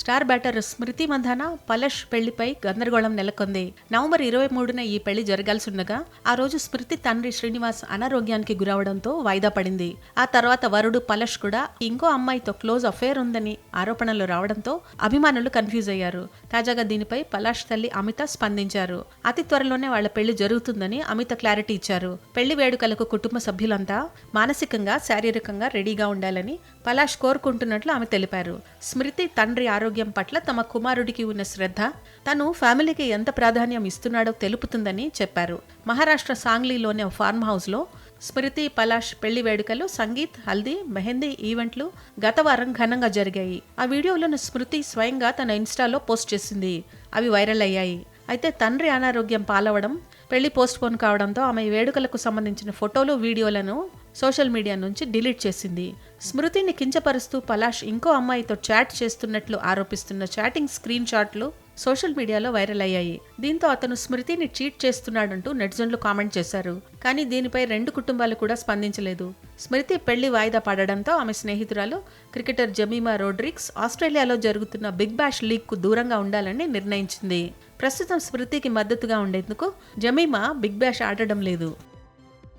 Star batter Smriti Mandhana Palash పెళ్ళిపై గందరగోళం నెలకొంది. నవంబర్ ఇరవై మూడున ఈ పెళ్ళి జరగాల్సి ఉండగా ఆ రోజు స్మృతి తండ్రి శ్రీనివాస్ అనారోగ్యానికి గురవడంతో వాయిదా పడింది. ఆ తర్వాత వరుడు పలష్ కూడా ఇంకో అమ్మాయితో క్లోజ్ అఫేర్ ఉందని ఆరోపణలు రావడంతో అభిమానులు కన్ఫ్యూజ్ అయ్యారు. తాజాగా దీనిపై పలాష్ తల్లి అమిత స్పందించారు. అతి త్వరలోనే వాళ్ళ పెళ్ళి జరుగుతుందని అమిత క్లారిటీ ఇచ్చారు. పెళ్ళి వేడుకలకు కుటుంబ సభ్యులంతా మానసికంగా శారీరకంగా రెడీగా ఉండాలని పలాష్ కోరుకుంటున్నట్లు ఆమె తెలిపారు. స్మృతి తండ్రి ఆరోగ్యం పట్ల తమ కుమారుడికి ఉన్న శ్రద్ధ తను ఫ్యామిలీకి ఎంత ప్రాధాన్యం ఇస్తున్నాడో తెలుపుతుందని చెప్పారు. మహారాష్ట్ర సాంగ్లీలోని ఫార్మ్ హౌస్లో స్మృతి పలాష్ పెళ్ళి వేడుకలు సంగీత్ హల్దీ మెహందీ ఈవెంట్లు గత వారం ఘనంగా జరిగాయి. ఆ వీడియోలను స్మృతి స్వయంగా తన ఇన్స్టాలో పోస్ట్ చేసింది. అవి వైరల్ అయ్యాయి. అయితే తండ్రి అనారోగ్యం పాలవడం పెళ్ళి పోస్ట్ పోన్ కావడంతో ఆమె వేడుకలకు సంబంధించిన ఫోటోలు వీడియోలను సోషల్ మీడియా నుంచి డిలీట్ చేసింది. స్మృతిని కించపరుస్తూ పలాష్ ఇంకో అమ్మాయితో చాట్ చేస్తున్నట్లు ఆరోపిస్తున్న చాటింగ్ స్క్రీన్ షాట్లు సోషల్ మీడియాలో వైరల్ అయ్యాయి. దీంతో అతను స్మృతిని చీట్ చేస్తున్నాడంటూ నెటిజన్లు కామెంట్ చేశారు. కానీ దీనిపై రెండు కుటుంబాలు కూడా స్పందించలేదు. స్మృతి పెళ్ళి వాయిదా పడడంతో ఆమె స్నేహితురాలు క్రికెటర్ జమీమా రోడ్రిక్స్ ఆస్ట్రేలియాలో జరుగుతున్న బిగ్ బ్యాష్ లీగ్కు దూరంగా ఉండాలని నిర్ణయించింది. ప్రస్తుతం స్మృతికి మద్దతుగా ఉండేందుకు జమీమా బిగ్ బ్యాష్ ఆడడం లేదు.